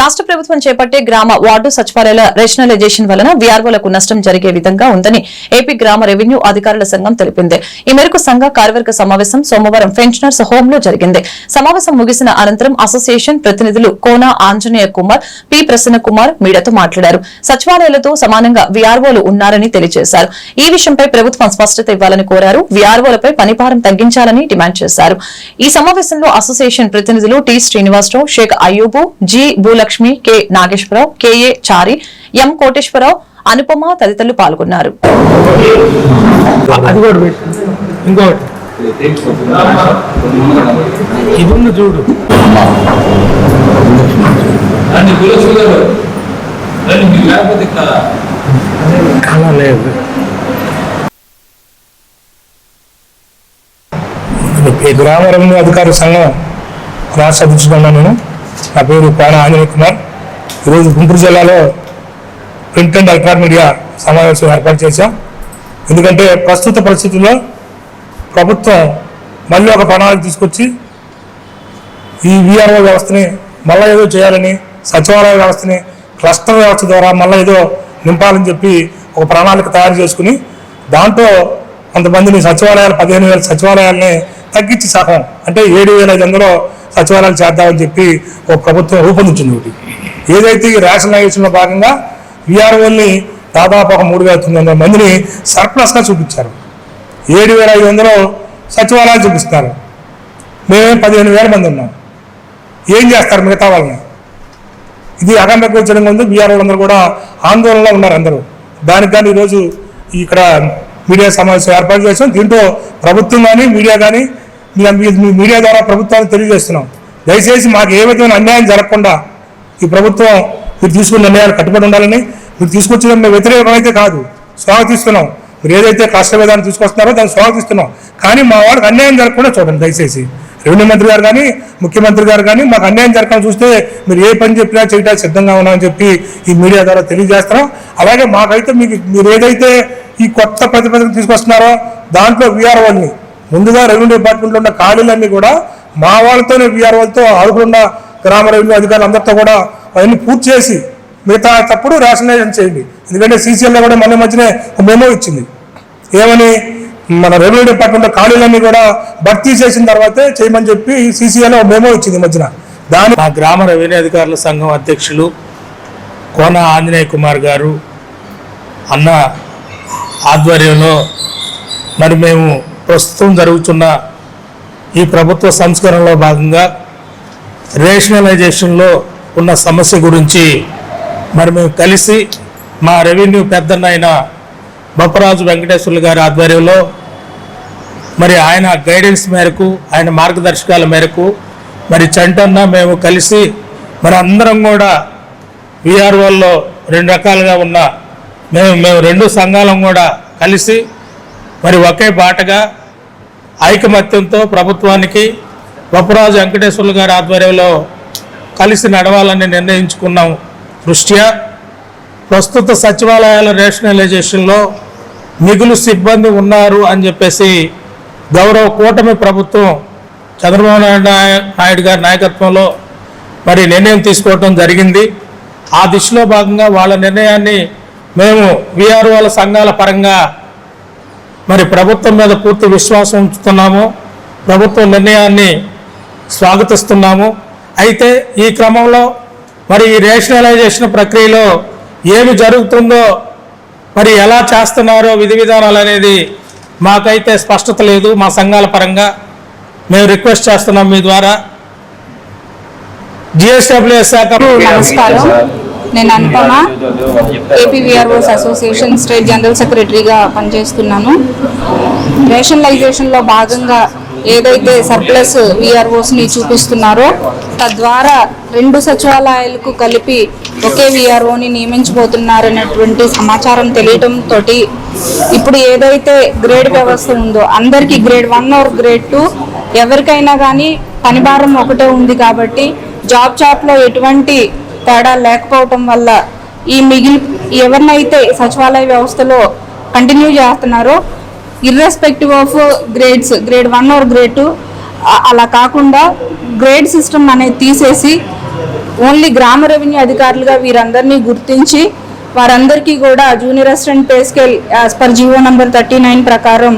రాష్ట్ర ప్రభుత్వం చేపట్టే గ్రామ వార్డు సచివాలయాల రేషనలైజేషన్ వలన వీఆర్ఓలకు నష్టం జరిగే విధంగా ఉందని ఏపీ గ్రామ రెవెన్యూ అధికారుల సంఘం తెలిపింది. ఈ మేరకు సంఘ కార్యవర్గ సమావేశం సోమవారం పెన్షనర్స్ హోమ్లో జరిగింది. సమావేశం ముగిసిన అనంతరం అసోసియేషన్ ప్రతినిధులు కోన ఆంజనేయ కుమార్ పి ప్రసన్న కుమార్ మీడియాతో మాట్లాడారు. సచివాలయాలతో సమానంగా వీఆర్ఓలు ఉన్నారని తెలియజేశారు. ఈ విషయంపై ప్రభుత్వం స్పష్టత ఇవ్వాలని కోరారు. వీఆర్ఓలపై పనిభారం తగ్గించాలని డిమాండ్ చేశారు. ఈ సమావేశంలో అసోసియేషన్ ప్రతినిధులు T Srinivasarao Shaik Ayyub G Bhulakshmi K. Nageswararao K A Chari M. Koteswararao Anupama తదితరులు పాల్గొన్నారు. అది కూడా పెట్టు. ఇంకొకటి. ఇది ఉన్న చూడు. దాన్ని గురసుగారు దాన్ని మీకు లేకపోతే ఇక్కడ కళ లేదు. ఈ గ్రామ రెవెన్యూ అధికారుల సంఘం రాష్ట్ర అధ్యక్షుడున్నా నేను. నా పేరు కోన ఆంజనేయ కుమార్. ఈరోజు గుంటూరు జిల్లాలో ప్రింట్ అండ్ ఎలక్ట్రానిక్ మీడియా సమావేశం ఏర్పాటు చేశాం. ఎందుకంటే ప్రస్తుత పరిస్థితుల్లో ప్రభుత్వం మళ్ళీ ఒక ప్రణాళిక తీసుకొచ్చి ఈ విఆర్ఓ వ్యవస్థని మళ్ళీ ఏదో చేయాలని సచివాలయ వ్యవస్థని క్లస్టర్ వ్యవస్థ ద్వారా మళ్ళీ ఏదో నింపాలని చెప్పి ఒక ప్రణాళిక తయారు చేసుకుని దాంట్లో కొంతమందిని సచివాలయాలు పదిహేను వేల సచివాలయాలని తగ్గించి సగం అంటే ఏడు వేల ఐదు వందలు సచివాలయాలు చేద్దామని చెప్పి ఒక ప్రభుత్వం రూపొందించింది ఒకటి. ఏదైతే ఈ రేషనలైజేషన్లో భాగంగా విఆర్ఓల్ని దాదాపు ఒక మూడు వేల తొమ్మిది వందల మందిని సర్ప్లస్గా చూపించారు. ఏడు వేల ఐదు వందలు సచివాలయాలు చూపిస్తున్నారు మేమే పదిహేను వేల మంది ఉన్నాం. ఏం చేస్తారు మిగతా వాళ్ళని? ఇది అగంబగోచరంగా ఉంది. బీఆర్ అందరూ కూడా ఆందోళనలో ఉన్నారు అందరూ. దానికి కానీ ఈరోజు ఇక్కడ మీడియా సమావేశం ఏర్పాటు చేసాం దీంట్లో ప్రభుత్వం కానీ మీడియా కానీ మీ మీడియా ద్వారా ప్రభుత్వానికి తెలియజేస్తున్నాం. దయచేసి మాకు ఏ విధమైన అన్యాయం జరగకుండా ఈ ప్రభుత్వం మీరు తీసుకున్న నిర్ణయాలు కట్టుబడి ఉండాలని మీరు తీసుకొచ్చిన మేము వ్యతిరేకం అయితే కాదు. స్వాగతిస్తున్నాం. మీరు ఏదైతే కష్ట విధానం తీసుకొస్తున్నారో దాన్ని స్వాగతిస్తున్నాం. కానీ మా వాళ్ళకి అన్యాయం జరగకుండా చూడండి దయచేసి. రెవెన్యూ మంత్రి గారు కానీ ముఖ్యమంత్రి గారు కానీ మాకు అన్యాయం జరగకుండా చూస్తే మీరు ఏ పని చెప్పినా చేయడానికి సిద్ధంగా ఉన్నామని చెప్పి ఈ మీడియా ద్వారా తెలియజేస్తున్నాం. అలాగే మాకైతే మీకు మీరు ఏదైతే ఈ కొత్త ప్రతిపాదన తీసుకొస్తున్నారో దాంట్లో వీఆర్ వాళ్ళని ముందుగా రెవెన్యూ డిపార్ట్మెంట్లో ఉన్న ఖాళీలన్నీ కూడా మా వాళ్ళతోనే వీఆర్ వాళ్ళతో గ్రామ రెవెన్యూ అధికారులు అందరితో కూడా అవన్నీ పూర్తి చేసి మిగతా తప్పుడు రేషనలైజేషన్ చేయండి. ఎందుకంటే సీసీఎల్లో కూడా మొన్న మధ్యనే ఒక మెమో ఇచ్చింది. ఏమని? మన రెవెన్యూ డిపార్ట్మెంట్ ఖాళీలన్నీ కూడా భర్తీ చేసిన తర్వాతే చేయమని చెప్పి సీసీఎల్లో మెమో ఇచ్చింది మధ్యన. దాని మా గ్రామ రెవెన్యూ అధికారుల సంఘం అధ్యక్షులు కోన ఆంజనేయ కుమార్ గారు అన్న ఆధ్వర్యంలో మరి మేము ప్రస్తుతం జరుగుతున్న ఈ ప్రభుత్వ సంస్కరణలో భాగంగా రేషనలైజేషన్లో ఉన్న సమస్య గురించి మరి మేము కలిసి మా రెవెన్యూ పెద్దన్న అయిన బొప్పరాజు వెంకటేశ్వర్లు గారి ఆధ్వర్యంలో మరి ఆయన గైడెన్స్ మేరకు ఆయన మార్గదర్శకాల మేరకు మరి చంటన్న మేము కలిసి మరి అందరం కూడా విఆర్ఓల్లో రెండు రకాలుగా ఉన్న మేము మేము రెండు సంఘాలం కూడా కలిసి మరి ఒకే బాటగా ఐకమత్యంతో ప్రభుత్వానికి బొప్పరాజు వెంకటేశ్వర్లు గారి ఆధ్వర్యంలో కలిసి నడవాలని నిర్ణయించుకున్నాం దృష్ట్యా. ప్రస్తుత సచివాలయాల రేషనలైజేషన్లో మిగులు సిబ్బంది ఉన్నారు అని చెప్పేసి గౌరవ కూటమి ప్రభుత్వం చంద్రబాబు నాయుడు గారి నాయకత్వంలో మరి నిర్ణయం తీసుకోవటం జరిగింది. ఆ దిశలో భాగంగా వాళ్ళ నిర్ణయాన్ని మేము విఆర్ఓల సంఘాల పరంగా మరి ప్రభుత్వం మీద పూర్తి విశ్వాసం ఉంచుతున్నాము. ప్రభుత్వ నిర్ణయాన్ని స్వాగతిస్తున్నాము. అయితే ఈ క్రమంలో మరి ఈ రేషనలైజేషన్ ప్రక్రియలో ఏమి జరుగుతుందో మరి ఎలా చేస్తున్నారో విధి విధానాలు అనేది మాకైతే స్పష్టత లేదు. మా సంఘాల పరంగా మేము రిక్వెస్ట్ చేస్తున్నాం మీ ద్వారా. జిఎస్డబ్ల్యూఎస్ శాఖ నమస్కారం. నేను Anupama APVROs association state general సెక్రటరీగా పనిచేస్తున్నాను. రేషనలైజేషన్లో భాగంగా ఏదైతే సర్ప్లస్ విఆర్ఓస్ని చూపిస్తున్నారో తద్వారా రెండు సచివాలయాలకు కలిపి ఒకే విఆర్ఓని నియమించబోతున్నారనేటువంటి సమాచారం తెలియటంతో ఇప్పుడు ఏదైతే గ్రేడ్ వ్యవస్థ ఉందో అందరికీ grade one or grade two ఎవరికైనా కానీ పనిభారం ఒకటే ఉంది కాబట్టి జాబ్ చాప్లో ఎటువంటి తేడా లేకపోవటం వల్ల ఈ మిగిలి ఎవరినైతే సచివాలయ వ్యవస్థలో కంటిన్యూ చేస్తున్నారో irrespective of grades grade one or grade two అలా కాకుండా గ్రేడ్ సిస్టమ్ అనేది తీసేసి ఓన్లీ గ్రామ రెవెన్యూ అధికారులుగా వీరందరినీ గుర్తించి వారందరికీ కూడా junior assistant pay scale as per GO number thirty nine ప్రకారం